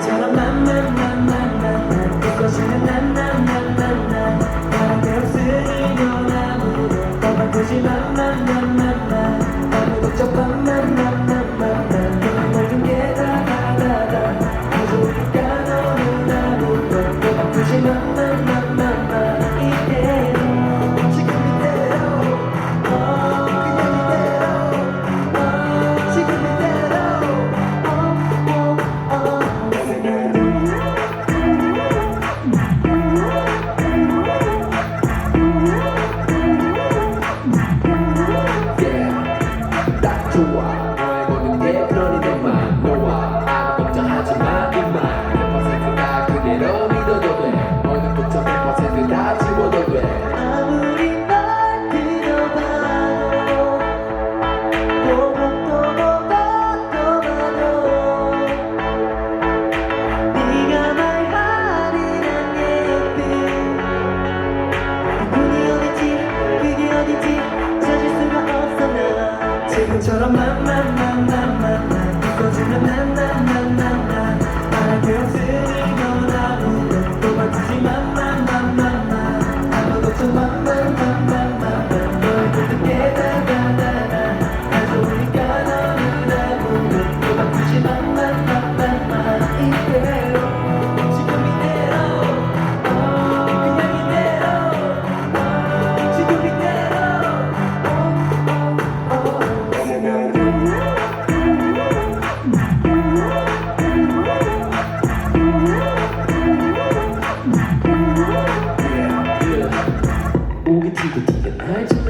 사람 바람처럼 맘맘맘맘맘 꺼지는 난난난 Thanks